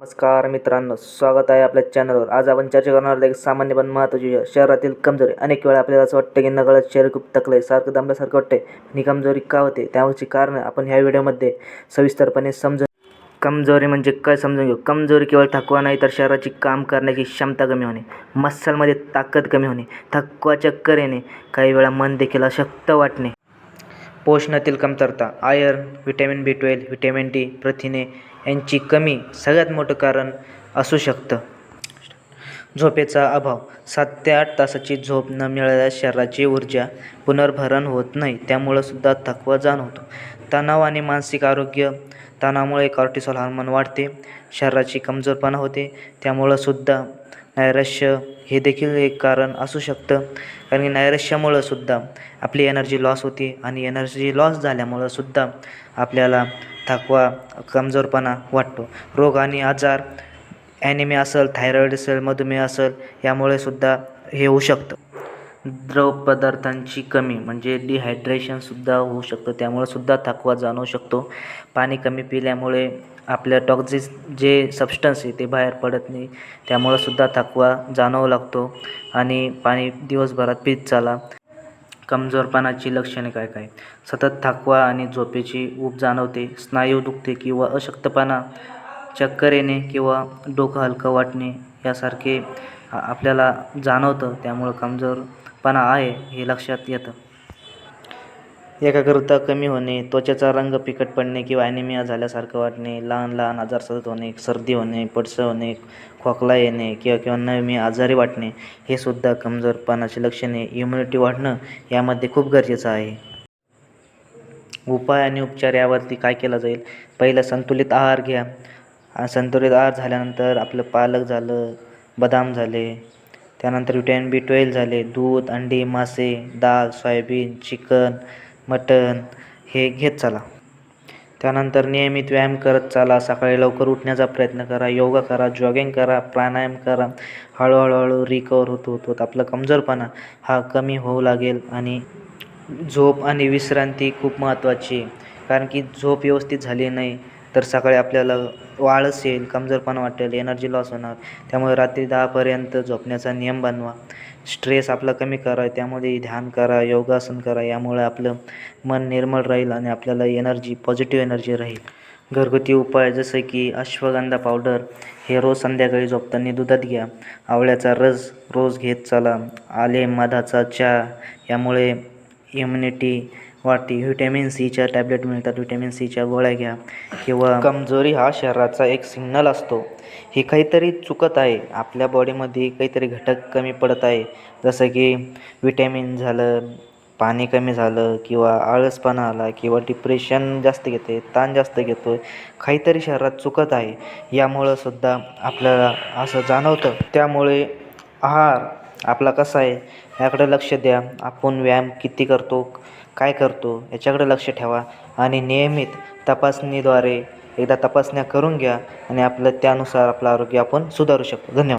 नमस्कार मित्रांनो स्वागत आहे आपल्या चॅनलवर आज आपण चर्चा करणार एक सामान्य पण महत्त्वाची शहरातील कमजोरी. अनेक वेळा आपल्याला असं वाटतं की नकळत शहर खूप तकले सारखं दमल्यासारखं वाटतंय. ही कमजोरी का होते? त्यामागची कारणं आपण ह्या व्हिडिओमध्ये सविस्तरपणे समजून कमजोरी म्हणजे काय समजून घेऊ? कमजोरी केवळ थकवा नाही तर शहराची काम करण्याची क्षमता कमी होणे. मस्सलमध्ये ताकद कमी होणे. थकवा चक्कर येणे काही वेळा मन देखील अशक्त वाटणे. पोषणातील कमतरता iron vitamin B twelve vitamin D प्रथिने यांची कमी सगळ्यात मोठं कारण असू शकतं. झोपेचा अभाव. सात ते आठ तासाची झोप न मिळाल्यास शरीराची ऊर्जा पुनर्भरण होत नाही त्यामुळं सुद्धा थकवा जाणवतो. तणाव आणि मानसिक आरोग्य तणावामुळे कॉर्टिसॉल हार्मोन वाढते शरीराची कमजोरपणा होते त्यामुळं सुद्धा नैराश्य हे देखील एक कारण असू शकतं. कारण की नैराश्यामुळं सुद्धा आपली एनर्जी लॉस होते आणि एनर्जी लॉस झाल्यामुळं सुद्धा आपल्याला थकवा कमजोरपणा वाटतो. रोग आणि आजार ॲनिमी असेल थायरॉईड असेल मधुमेह असेल यामुळे सुद्धा हे होऊ शकतं. द्रव पदार्थांची कमी म्हणजे डिहायड्रेशनसुद्धा होऊ शकतं. त्यामुळे सुद्धा थकवा जाणवू शकतो. पाणी कमी पिल्यामुळे आपल्या टॉक्झिस जे सबस्टन्स आहे ते बाहेर पडत नाही. त्यामुळं सुद्धा थकवा जाणवू लागतो आणि पाणी दिवसभरात पीत चाला. कमजोरपणाची लक्षणे काय काय? सतत थकवा आणि झोपेची ऊब जाणवते. स्नायू दुखते किंवा अशक्तपणा चक्कर येणे किंवा डोकं हलकं वाटणे यासारखे आपल्याला जाणवतं. त्यामुळं कमजोरपणा आहे हे लक्षात येतं. एकाग्रता कमी होणे त्वचेचा रंग फिकट पडणे किंवा ॲनिमिया झाल्यासारखं वाटणे लहान लहान आजार सतत होणे सर्दी होणे पडसं होणे खोकला येणे किंवा किंवा नवमी आजारी वाटणे हे सुद्धा कमजोरपणाची लक्षणे इम्युनिटी वाढणं यामध्ये खूप गरजेचं आहे. उपाय आणि उपचार यावरती काय केलं जाईल? पहिलं संतुलित आहार घ्या. संतुलित आहार झाल्यानंतर आपलं पालक झालं बदाम झाले त्यानंतर विटॅमिन बी ट्वेल झाले दूध अंडी मासे डाळ सोयाबीन चिकन मटन हे घेत चला. त्यानंतर नियमित व्यायाम करत चाला सकाळी लवकर उठण्याचा प्रयत्न करा योगा करा जॉगिंग करा प्राणायाम करा हळूहळूहळू रिकवर होत होत होत आपला कमजोरपणा हा कमी होऊ लागेल आणि झोप आणि विश्रांती खूप महत्त्वाची आहे. कारण की झोप व्यवस्थित झाली नाही तर सकाळी आपल्याला वाळस येईल कमजोरपणा वाटेल एनर्जी लॉस होणार. त्यामुळे रात्री दहापर्यंत झोपण्याचा नियम बनवा. स्ट्रेस आपला कमी करा त्यामध्ये ध्यान करा योगासन करा यामुळे आपलं मन निर्मळ राहील आणि आपल्याला एनर्जी पॉझिटिव्ह एनर्जी राहील. घरगुती उपाय जसं की अश्वगंधा पावडर हे रोज संध्याकाळी झोपताना दुधात घ्या. आवळ्याचा रस रोज घेत चला. आले मधाचा चहा यामुळे इम्युनिटी वाढते व्हिटॅमिन सीच्या टॅबलेट मिळतात व्हिटॅमिन सीच्या गोळ्या घ्या. किंवा कमजोरी हा शरीराचा एक सिग्नल असतो. हे काहीतरी चुकत आहे. आपल्या बॉडीमध्ये काहीतरी घटक कमी पडत आहे. जसं की व्हिटॅमिन झालं पाणी कमी झालं किंवा आळसपणा आला किंवा डिप्रेशन जास्त घेते ताण जास्त घेतो आहे काहीतरी शरीरात चुकत आहे. यामुळं सुद्धा आपल्याला असं जाणवतं. त्यामुळे आहार आपला कसा आहे? याकडे लक्ष द्या. आपण व्यायाम किती करतो? काय करतो? याच्याकडे लक्ष ठेवा आणि नियमित तपासणीद्वारे एकदा तपासण्या करून घ्या आणि आपलं त्यानुसार आपलं आरोग्य आपण सुधारू शकतो. धन्यवाद.